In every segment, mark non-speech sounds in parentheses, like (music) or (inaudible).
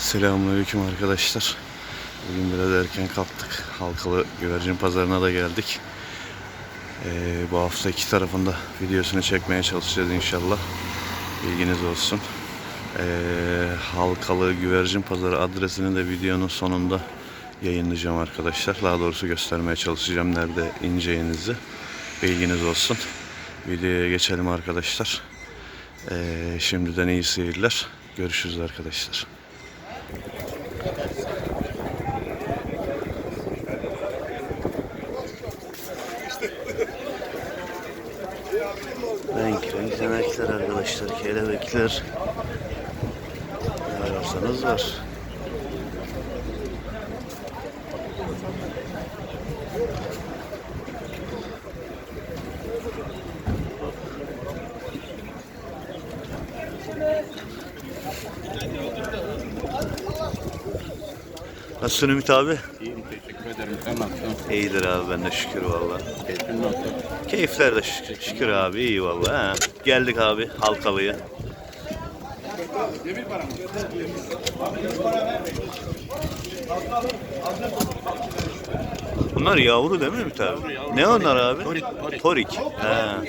Selamünaleyküm arkadaşlar. Bugün biraz erken kalktık. Halkalı güvercin pazarına da geldik. Ee, bu hafta iki tarafında videosunu çekmeye çalışacağız inşallah. Bilginiz olsun. Ee, Halkalı güvercin pazarı adresini de videonun sonunda yayınlayacağım arkadaşlar. Daha doğrusu göstermeye çalışacağım nerede ineceğinizi. Bilginiz olsun. Videoya geçelim arkadaşlar. Ee, şimdiden iyi seyirler. Görüşürüz arkadaşlar. Renk renk yemekler arkadaşlar. Kelebekler. Ne ararsanız var. Nasılsın Ümit abi? İyiyim teşekkür ederim. Sen nasılsın? İyidir abi ben de şükür valla. Keyfin nasıl? Keyifler de şükür, şükür abi iyi valla. ha. Geldik abi Halkalı'ya. Bunlar yavru değil mi Ümit abi? Ne onlar abi? Torik, torik. Ha.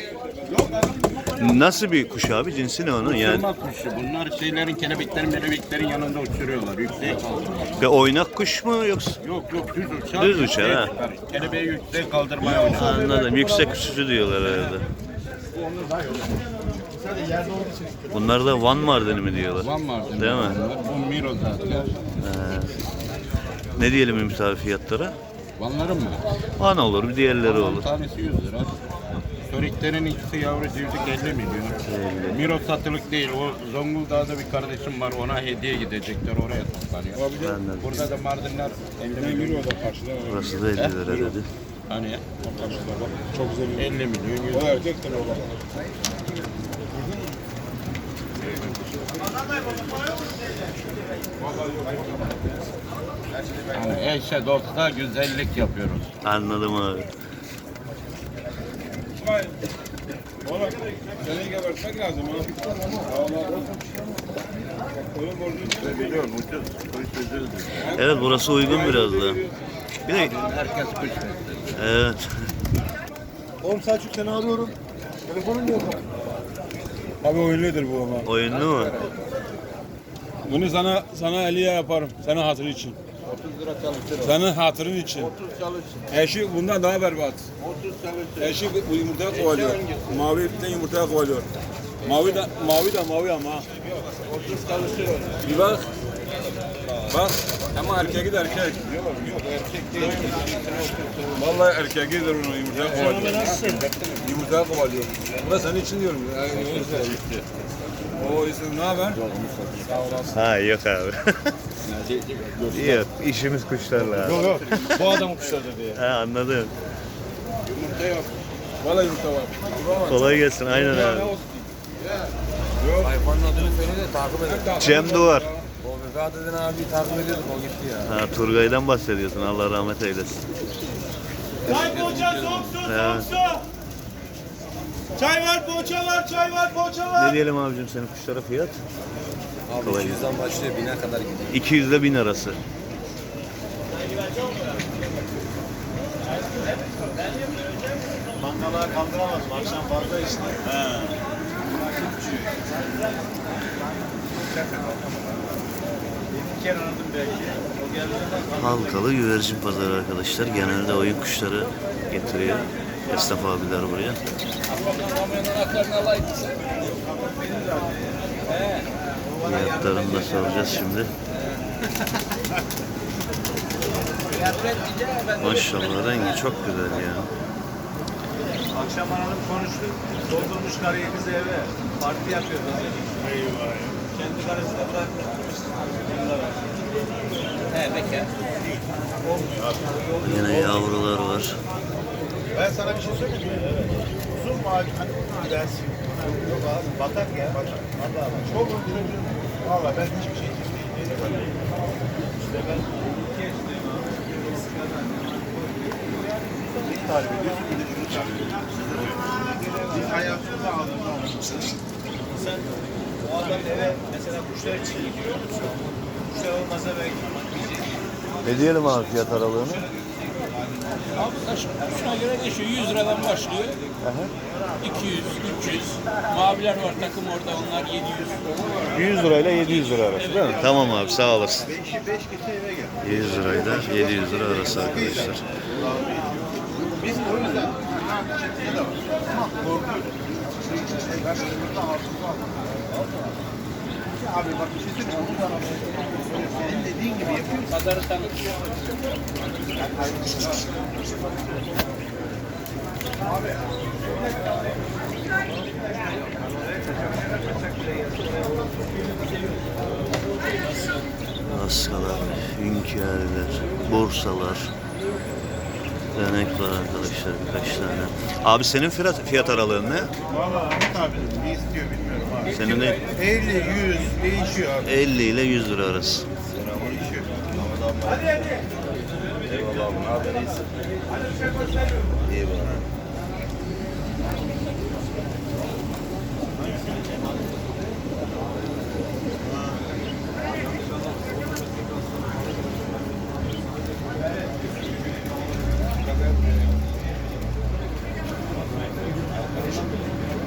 Nasıl bir kuş abi? Cinsi ne onun yani? Uçurma kuşu. Bunlar şeylerin, kelebeklerin, melebeklerin yanında uçuruyorlar. Yükseğe kaldırıyorlar. Ve oynak kuş mu yoksa? Yok yok düz uçar. Düz uçar, yükseğe ha. çıkar. Kelebeği yükseğe kaldırmaya oynar. Anladım. Yüksek süsü diyorlar herhalde. Bunlar da Van Mardini mi diyorlar? Van var değil mi? Bu Miro zaten. Ne diyelim Ümit abi fiyatlara? Vanların mı? Van olur, bir diğerleri olur. tanesi 100 lira. Toriklerin ikisi yavru civcik 50 milyon. Miro satılık değil. O Zonguldak'ta bir kardeşim var. Ona hediye gidecekler. Oraya toplanıyor. Anladım. Burada da Mardinler 50 milyon. karşıda. Burası da 50 lira dedi. Hani karşıda bak. Çok güzel. 50 milyon. 100 O erkek tabii o bak. Yani eşe dosta güzellik yapıyoruz. Anladım abi. İsmail. Oğlum seni gebertmek lazım ha. Allah Biliyorum ucuz. Evet burası uygun biraz da. Bir de Herkes kuş evet. Oğlum Selçuk seni arıyorum. Telefonun yok. Abi oyunludur bu ama. Oyunlu mu? Bunu sana sana 50'ye yaparım. Senin hatırın için. 30 lira çalışır. Senin hatırın için. 30 çalışır. Eşi bundan daha berbat. 30 çalışır. Eşi bu yumurtaya kovalıyor. Mavi ipten yumurtaya kovalıyor. Mavi de mavi de mavi ama. 30 çalışır. Bir bak. Bak. Ama erkeği de erkek. Yok yok erkek değil. Vallahi erkeğidir onu yumurtaya kovalıyor. Yumurtaya kovalıyor. Bu da senin için diyorum. Yani, o isim ne haber? Ha yok abi. (laughs) yok işimiz kuşlarla. Yok yok. Bu adam kuşlar dedi ya. Ha anladım. Yumurta yok. Valla yumurta var. Kolay gelsin aynen abi. Hayvanın adını söyle de takip edelim. Cem Duvar. O Vefa dedin abi takip ediyorduk o gitti ya. Ha Turgay'dan bahsediyorsun Allah rahmet eylesin. Çay poğaça soğuk su. Çay var poğaça var çay var poğaça var. Ne diyelim abicim senin kuşlara fiyat? Abi Kolay 200'den başlıyor 1000'e kadar gidiyor. 200 ile 1000 arası. Mangalığa kaldıramaz. Akşam fazla işte. Bir kere aradım belki. O geldi. Halkalı güvercin pazarı arkadaşlar. Genelde oyun kuşları getiriyor. Esnaf abiler buraya. Fiyatlarını da soracağız şimdi. Maşallah rengi çok güzel ya. Akşam aradım konuştuk. Doldurmuş karıyı kız eve. Parti yapıyor. Eyvah. Kendi karısına bırakmış. He bekar. Yine yavrular var. Ben sana bir şey söyleyeyim mi? Mavi hani dersin. Yok abi batak ya. Batak. Allah Allah. Çok öldürüldüm. Valla ben hiçbir şey bilmiyorum. İşte ben. Neyi tarif ediyorsun? Bir de şunu tarif Biz hayatımızda aldığımızda Sen o adam eve mesela kuşlar için gidiyor. Güzel olmasa belki. Ne diyelim abi fiyat aralığını? Abi taş şuna göre değişiyor. 100 liradan başlıyor. 200, 300. Maviler var takım orada onlar 700. 100 lirayla 700 lira arası değil mi? Tamam abi sağ olasın. 5'i 5 geçe eve gel. 100 lirayla 700 lira arası arkadaşlar. Biz o yüzden korkuyoruz. Ben burada altı var. Abi bak bir şey söyleyeyim. mi? Senin dediğin gibi yapıyoruz. Pazarı tanıt. Askalar, hünkârlar, borsalar, dernek var arkadaşlar birkaç tane. Abi senin fiyat, fiyat aralığın ne? Valla Ahmet abi ne istiyor bilmiyorum abi. Senin de 50, 100 değişiyor abi. 50 ile 100 lira arası. Değişiyor. Eyvallah abi. Ne haber iyisin? İyi bana.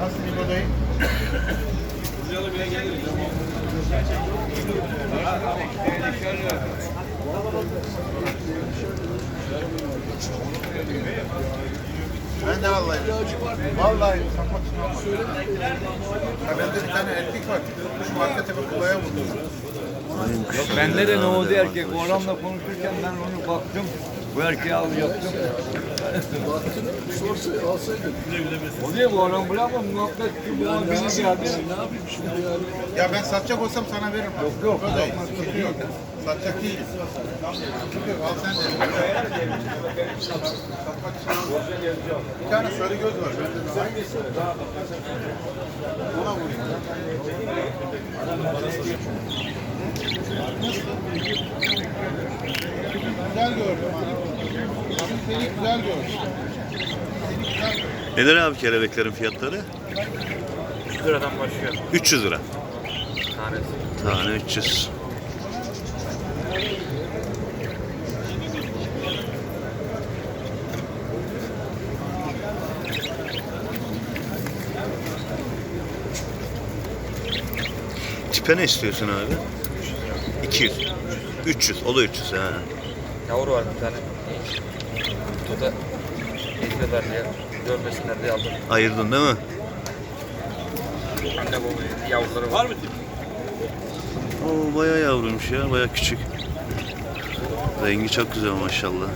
Nasıl İbo'dayım? Ben de vallahi. Vallahi satmak için almadım. Ya bende bir tane erkek var. Şu markete bir kulaya vurdu. De ne oldu erkek? O arkadaşlar. adamla konuşurken ben onu baktım. Bu erkeği alacaktım. O diye bu adam bırakma muhabbet ki bu an biri geldi. Ya ben satacak olsam sana veririm. Yok yok. Yok. Satacak yok. Al sen de. Satmak için al. Bir tane sarı göz var. Bende de hangisi? Ona vurayım. Güzel gördüm. ha. Seni güzel gördüm. Nedir abi kelebeklerin fiyatları? 100 liradan başlıyor 300 lira. tanesi. Tane 300. Tipe ne istiyorsun abi? 200. 300. O da 300 ha. Yavru var bir tane. O da izliyorlar diye, görmesinler diye aldım. Ayırdın değil mi? Anne baba yavruları var. mı? Oo bayağı yavruymuş ya. Bayağı küçük. Rengi çok güzel maşallah.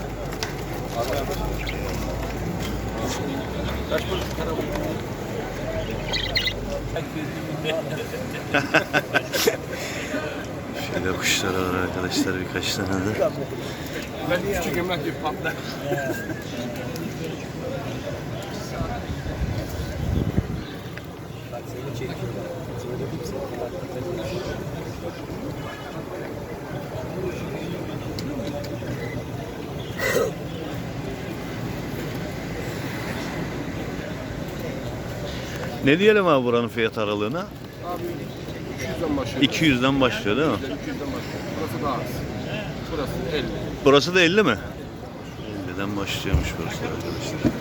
(laughs) (laughs) Şöyle kuşları var arkadaşlar birkaç tane de. Küçük yemek gibi. Ne diyelim abi buranın fiyat aralığına? 200'den başlıyor. 200'den başlıyor değil mi? 200'den başlıyor. Burası daha az. Burası 50. Burası da 50 mi? 50'den başlıyormuş burası arkadaşlar.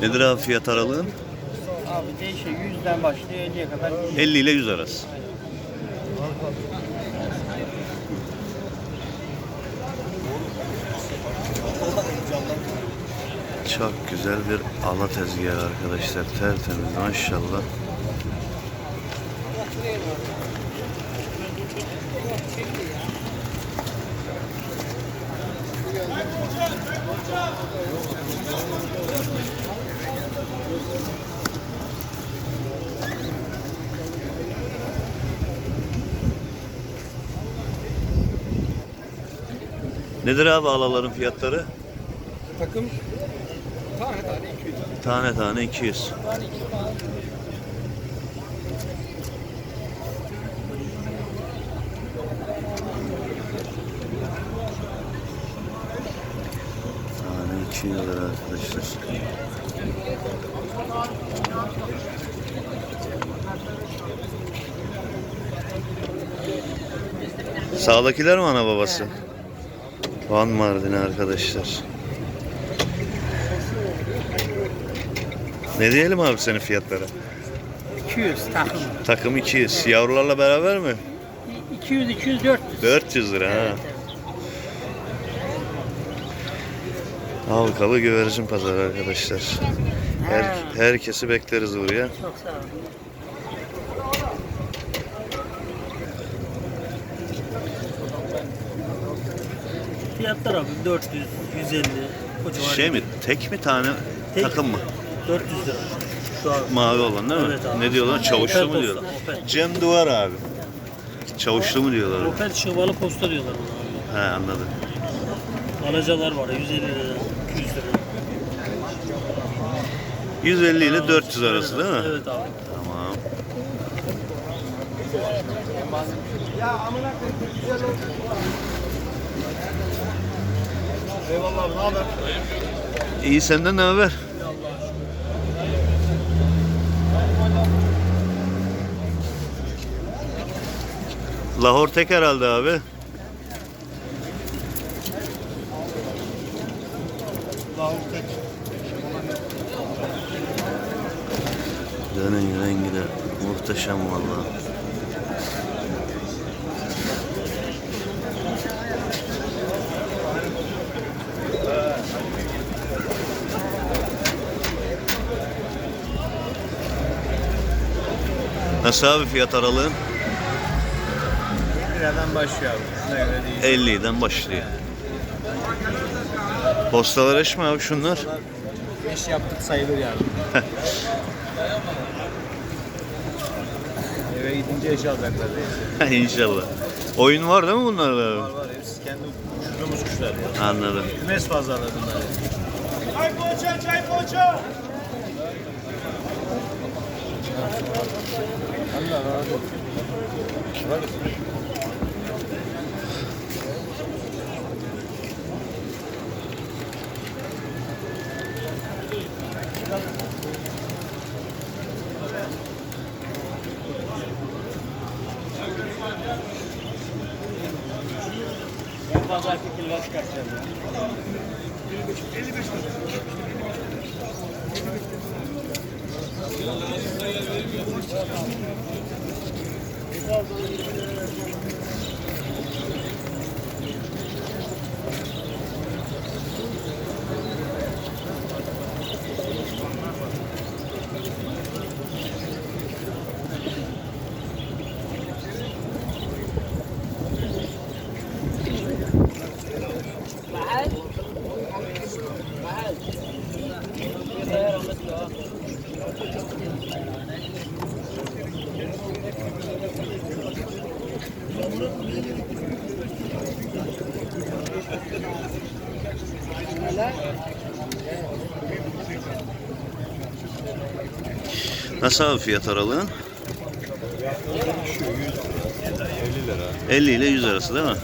Nedir abi fiyat aralığın? Abi değişiyor. 100'den başlıyor 50'ye kadar gidiyor. 50 ile 100 arası. Çok güzel bir ala tezgahı arkadaşlar. Tertemiz maşallah. Nedir abi alaların fiyatları? Takım tane tane 200. Tane tane 200. Tane 200. lira arkadaşlar. Sağdakiler mi ana babası? Van Mardin arkadaşlar. Ne diyelim abi senin fiyatlara? 200 takım. Takım 200. Yavrularla beraber mi? 200, 200, 400. 400 lira ha. Halkalı güvercin pazarı arkadaşlar. Her, herkesi bekleriz buraya. Çok sağ olun. Fiyatlar abi 400, 150 o. Şey mi? Tek mi tane Tek. takım mı? 400 lira. Şu an Mavi olan değil mi? Evet abi. Ne diyorlar? Çavuşlu Opel mu posta, diyorlar? Opel. Cem Duvar abi. Çavuşlu mu diyorlar? Opel şıvalı posta diyorlar buna He anladım. abi. Alacalar var 150 lira, 200 lira. 150 ile 400 arası değil mi? Evet abi. Tamam. Eyvallah abi ne haber? İyi senden ne haber? Lahor tek herhalde abi. Dönün rengi de muhteşem vallahi. Nasıl abi fiyat aralığın? Liradan başlıyor abi. Şuna göre değil. 50'den başlıyor. Postalar eş mi abi şunlar? İş yaptık sayılır yani. Eve gidince eş alacaklar. İnşallah. Oyun var değil mi bunlarda abi? Var var hepsi kendi uçurduğumuz kuşlar ya. Anladım. Kümes pazarladı bunları. Pazartesi kilolu çıkartacağım ya. Nasıl abi fiyat aralığın? 50 ile 100 arası değil mi?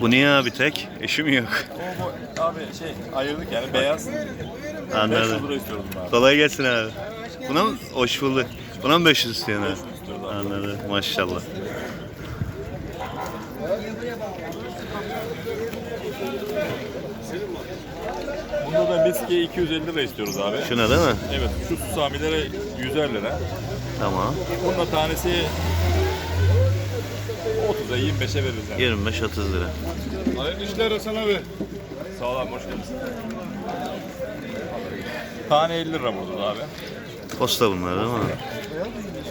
Bu niye abi tek? Eşi mi yok? O abi şey ayırdık yani beyaz. 500 Anladım. lira istiyordum abi. Kolay gelsin abi. Buna mı? Hoş bulduk. Buna mı 500 istiyorsun abi. Anladım. Maşallah. Bunda da miskiye 250 lira istiyoruz abi. Şuna değil mi? Evet şu susamilere 150 lira. Tamam. Bunun da tanesi 30'a 25'e veririz yani. 25-30 lira. Hayırlı işler Hasan abi. Sağ ol abi hoş geldiniz. Tane 50 lira burada da abi. Posta bunlar değil mi?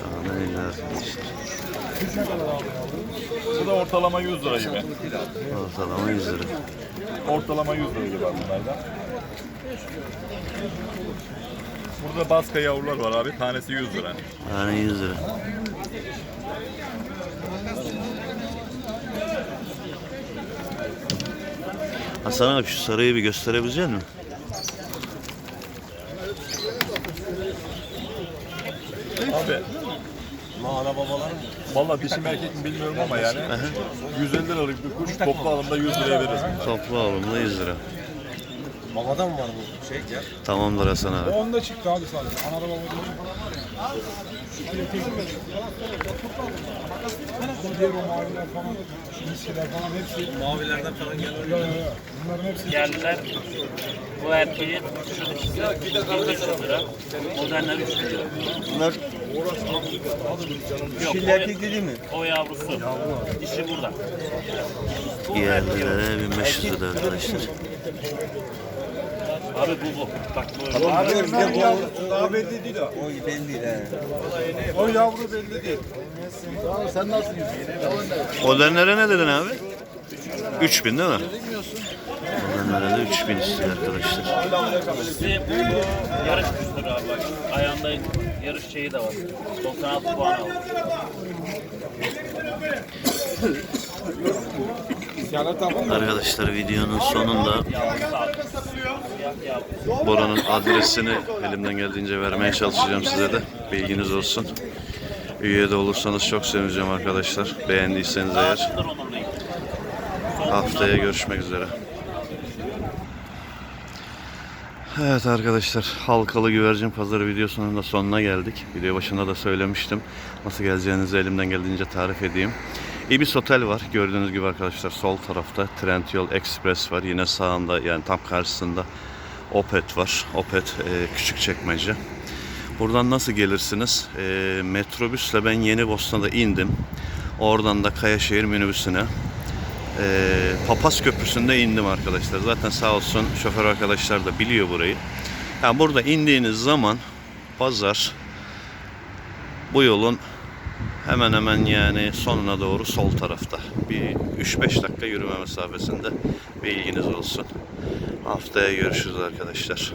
Tamam, iyi arkadaşlar. Bu da ortalama 100 lira gibi. Ortalama 100 lira. Ortalama 100 lira gibi bunlardan. Burada baska yavrular var abi. Tanesi 100 lira. Yani 100 lira. Hasan abi şu sarayı bir gösterebilecek misin? Abi. Ana babalar Valla dişi mi erkek mi bilmiyorum ama yani 150 liralık bir kuş toplu alımda 100 liraya veririz. Toplu alımda 100 lira. Babada mı var bu şey ya? Tamamdır Hasan abi. Onda çıktı abi sadece. Anada babada. Diğer o maviler falan, şu miskiler falan hepsi. Mavilerden falan geliyor. Bunların hepsi Yerliler bu erkeği şu ikisi 1500 lira. Modernler 3 lira. Bunlar Yok, Şilli erkek dedi mi? o, yavrusu. Dişi burada. yerlilere 1500 lira arkadaşlar. Abi bu bu. Bak bu. Abi o daha belli değil o. O belli değil he. O yavru belli değil. Sen nasıl Modernlere ne dedin abi? 3000 değil mi? Modernlere de 3000 istiyor arkadaşlar. İkisi yarış kuşları abi. Ayağında yarış şeyi de var. 96 puan aldı. Arkadaşlar videonun sonunda Bora'nın adresini elimden geldiğince vermeye çalışacağım size de. Bilginiz olsun. Üye de olursanız çok sevineceğim arkadaşlar. Beğendiyseniz eğer. Haftaya görüşmek üzere. Evet arkadaşlar Halkalı Güvercin Pazarı videosunun da sonuna geldik. Video başında da söylemiştim. Nasıl geleceğinizi elimden geldiğince tarif edeyim. Ibis Otel var. Gördüğünüz gibi arkadaşlar sol tarafta Trendyol Express var. Yine sağında yani tam karşısında Opet var. Opet e, küçük çekmece. Buradan nasıl gelirsiniz? E, metrobüsle ben Yeni Bosna'da indim. Oradan da Kayaşehir minibüsüne ee, Papaz Köprüsü'nde indim arkadaşlar. Zaten sağ olsun şoför arkadaşlar da biliyor burayı. Yani burada indiğiniz zaman pazar bu yolun hemen hemen yani sonuna doğru sol tarafta. Bir 3-5 dakika yürüme mesafesinde bilginiz olsun. Haftaya görüşürüz arkadaşlar.